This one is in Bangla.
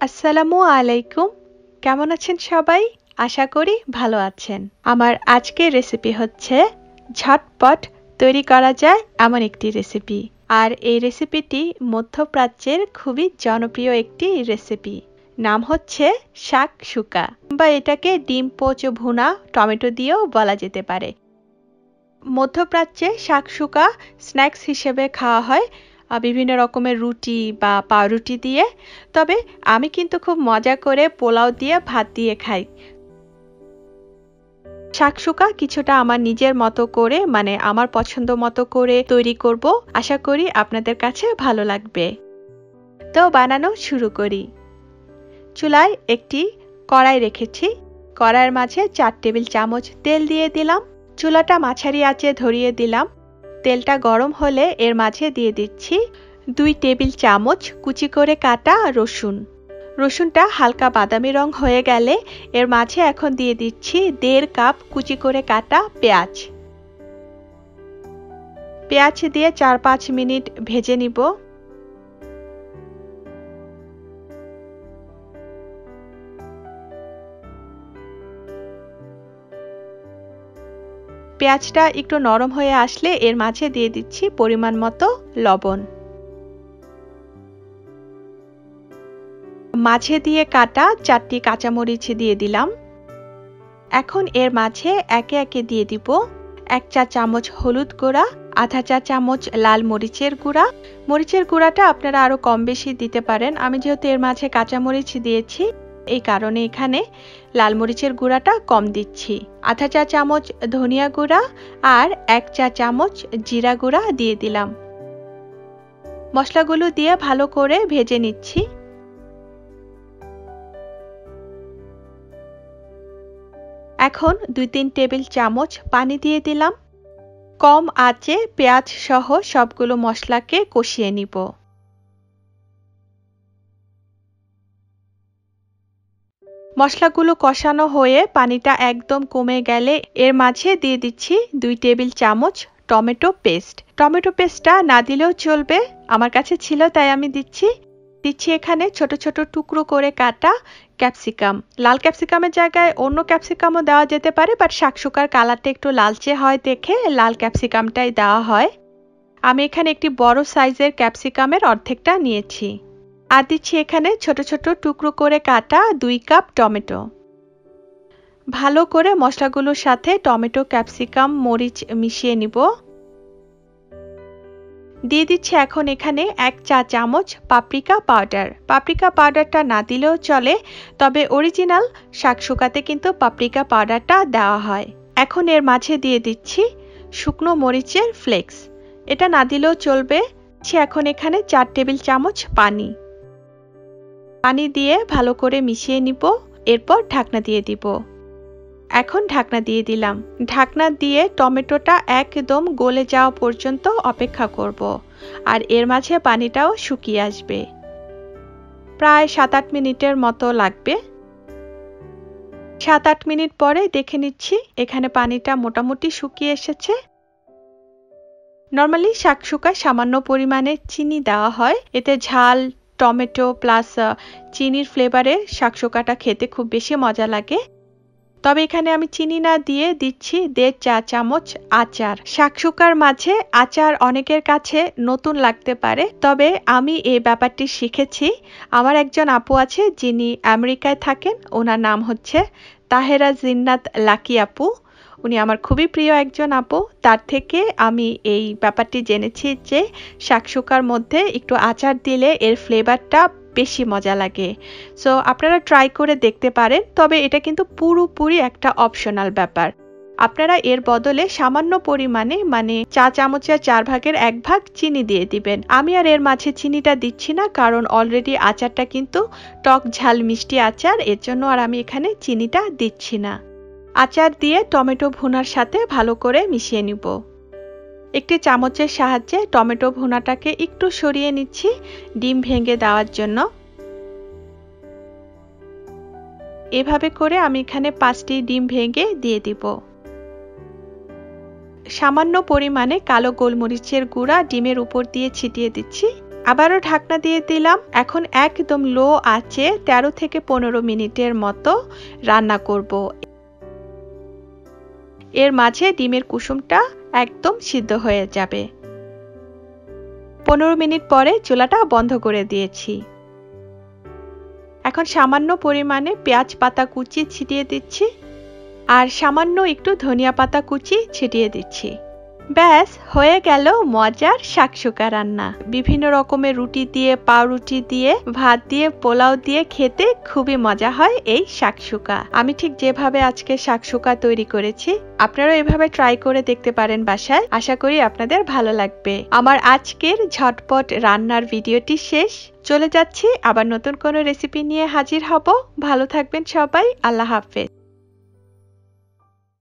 আসসালামু আলাইকুম। কেমন আছেন সবাই? আশা করি ভালো আছেন। আমার আজকের রেসিপি হচ্ছে ঝটপট তৈরি করা যায় এমন একটি রেসিপি আর এই রেসিপিটি মধ্যপ্রাচ্যের খুবই জনপ্রিয় একটি রেসিপি নাম হচ্ছে শাক শুকা বা এটাকে ডিম, পোচ, ভুনা, টমেটো দিয়েও বলা যেতে পারে। মধ্যপ্রাচ্যে শাক শুকা স্ন্যাক্স হিসেবে খাওয়া হয় বিভিন্ন রকমের রুটি বা পাউরুটি দিয়ে। তবে আমি কিন্তু খুব মজা করে পোলাও দিয়ে ভাত দিয়ে খাই। শাকশুকা কিছুটা আমার নিজের মতো করে মানে আমার পছন্দ মতো করে তৈরি করব। আশা করি আপনাদের কাছে ভালো লাগবে। তো বানানো শুরু করি। চুলায় একটি কড়াই রেখেছি। কড়াইয়ের মাঝে চার টেবিল চামচ তেল দিয়ে দিলাম। চুলাটা মাঝারি আঁচে ধরিয়ে দিলাম। তেলটা গরম হলে এর মাঝে দিয়ে দিচ্ছি দুই টেবিল চামচ কুচি করে কাটা রসুন। রসুনটা হালকা বাদামি রং হয়ে গেলে এর মাঝে এখন দিয়ে দিচ্ছি দেড় কাপ কুচি করে কাটা পেঁয়াজ। পেঁয়াজ দিয়ে চার পাঁচ মিনিট ভেজে নিব। পেঁয়াজটা একটু নরম হয়ে আসলে এর মাঝে দিয়ে দিচ্ছি পরিমাণ মতো লবণ। মাঝে দিয়ে কাটা চারটি কাঁচামরিচ দিয়ে দিলাম। এখন এর মাঝে একে একে দিয়ে দিব এক চা চামচ হলুদ গুঁড়া, আধা চা চামচ লাল মরিচের গুঁড়া। মরিচের গুঁড়াটা আপনারা আরও কম বেশি দিতে পারেন। আমি যেহেতু এর মাঝে কাঁচামরিচ দিয়েছি এই কারণে এখানে লাল মরিচের গুঁড়াটা কম দিচ্ছি। আধা চা চামচ ধনিয়া গুঁড়া আর এক চা চামচ জিরা গুঁড়া দিয়ে দিলাম। মশলাগুলো দিয়ে ভালো করে ভেজে নিচ্ছি। এখন দুই তিন টেবিল চামচ পানি দিয়ে দিলাম। কম আঁচে পেঁয়াজ সহ সবগুলো মশলাকে কষিয়ে নিব। মশলাগুলো কষানো হয়ে পানিটা একদম কমে গেলে এর মাঝে দিয়ে দিচ্ছি দুই টেবিল চামচ টমেটো পেস্ট। টমেটো পেস্টটা না দিলেও চলবে, আমার কাছে ছিল তাই আমি দিচ্ছি। দিচ্ছি এখানে ছোট ছোট টুকরো করে কাটা ক্যাপসিকাম। লাল ক্যাপসিকামের জায়গায় অন্য ক্যাপসিকামও দেওয়া যেতে পারে, বাট শাকশুকার কালারটা একটু লালচে হয় দেখে লাল ক্যাপসিকামটাই দেওয়া হয়। আমি এখানে একটি বড় সাইজের ক্যাপসিকামের অর্ধেকটা নিয়েছি। আর দিচ্ছি এখানে ছোট ছোট টুকরো করে কাটা দুই কাপ টমেটো। ভালো করে মশলাগুলোর সাথে টমেটো, ক্যাপসিকাম, মরিচ মিশিয়ে নিব। দিয়ে দিচ্ছি এখন এখানে এক চা চামচ পাপরিকা পাউডার। পাপরিকা পাউডারটা না দিলেও চলে, তবে অরিজিনাল শাক শুকাতে কিন্তু পাপরিকা পাউডারটা দেওয়া হয়। এখন এর মাঝে দিয়ে দিচ্ছি শুকনো মরিচের ফ্লেক্স। এটা না দিলেও চলবে। এখন এখানে চার টেবিল চামচ পানি। পানি দিয়ে ভালো করে মিশিয়ে নিব, এরপর ঢাকনা দিয়ে দিব। এখন ঢাকনা দিয়ে দিলাম। ঢাকনা দিয়ে টমেটোটা একদম গলে যাওয়া পর্যন্ত অপেক্ষা করব, আর এর মাঝে পানিটাও শুকিয়ে আসবে। প্রায় সাত আট মিনিটের মতো লাগবে। সাত আট মিনিট পরে দেখে নিচ্ছি এখানে পানিটা মোটামুটি শুকিয়ে এসেছে। নর্মালি শাক শুকায় সামান্য পরিমাণে চিনি দেওয়া হয়, এতে ঝাল টমেটো প্লাস চিনির ফ্লেভারে শাকশোকাটা খেতে খুব বেশি মজা লাগে। তবে এখানে আমি চিনি না দিয়ে দিচ্ছি দেড় চা চামচ আচার। শাকশুকার মাঝে আচার অনেকের কাছে নতুন লাগতে পারে, তবে আমি এই ব্যাপারটি শিখেছি। আমার একজন আপু আছে যিনি আমেরিকায় থাকেন, ওনার নাম হচ্ছে তাহেরা জিন্নাত লাকি আপু। উনি আমার খুবই প্রিয় একজন আপু। তার থেকে আমি এই ব্যাপারটি জেনেছি যে শাকশুকার মধ্যে একটু আচার দিলে এর ফ্লেভারটা বেশি মজা লাগে। সো আপনারা ট্রাই করে দেখতে পারেন, তবে এটা কিন্তু পুরোপুরি একটা অপশনাল ব্যাপার। আপনারা এর বদলে সামান্য পরিমাণে মানে চা চামচের চার ভাগের এক ভাগ চিনি দিয়ে দিবেন। আমি আর এর মাঝে চিনিটা দিচ্ছি না, কারণ অলরেডি আচারটা কিন্তু টক ঝাল মিষ্টি আচার, এর জন্য আর আমি এখানে চিনিটা দিচ্ছি না। আচার দিয়ে টমেটো ভুনার সাথে ভালো করে মিশিয়ে নিব। একটি চামচের সাহায্যে টমেটো ভুনাটাকে একটু সরিয়ে নিচ্ছি ডিম ভেঙে দেওয়ার জন্য। এভাবে করে আমি এখানে পাঁচটি ডিম ভেঙে দিয়ে দিব। সামান্য পরিমাণে কালো গোলমরিচের গুঁড়া ডিমের উপর দিয়ে ছিটিয়ে দিচ্ছি। আবারও ঢাকনা দিয়ে দিলাম। এখন একদম লো আছে তেরো থেকে পনেরো মিনিটের মতো রান্না করব। এর মাঝে ডিমের কুসুমটা একদম সিদ্ধ হয়ে যাবে। পনেরো মিনিট পরে চুলাটা বন্ধ করে দিয়েছি। এখন সামান্য পরিমাণে পেঁয়াজ পাতা কুচি ছিটিয়ে দিচ্ছি আর সামান্য একটু ধনিয়া পাতা কুচি ছিটিয়ে দিচ্ছি। ব্যাস, হয়ে গেল মজার শাকসুকা রান্না। বিভিন্ন রকমের রুটি দিয়ে, পাউরুটি দিয়ে, ভাত দিয়ে, পোলাও দিয়ে খেতে খুবই মজা হয় এই শাকসুকা। আমি ঠিক যেভাবে আজকে শাকসুকা তৈরি করেছি, আপনারাও এভাবে ট্রাই করে দেখতে পারেন বাসায়। আশা করি আপনাদের ভালো লাগবে। আমার আজকের ঝটপট রান্নার ভিডিওটি শেষ। চলে যাচ্ছি, আবার নতুন কোনো রেসিপি নিয়ে হাজির হব। ভালো থাকবেন সবাই, আল্লাহ হাফেজ।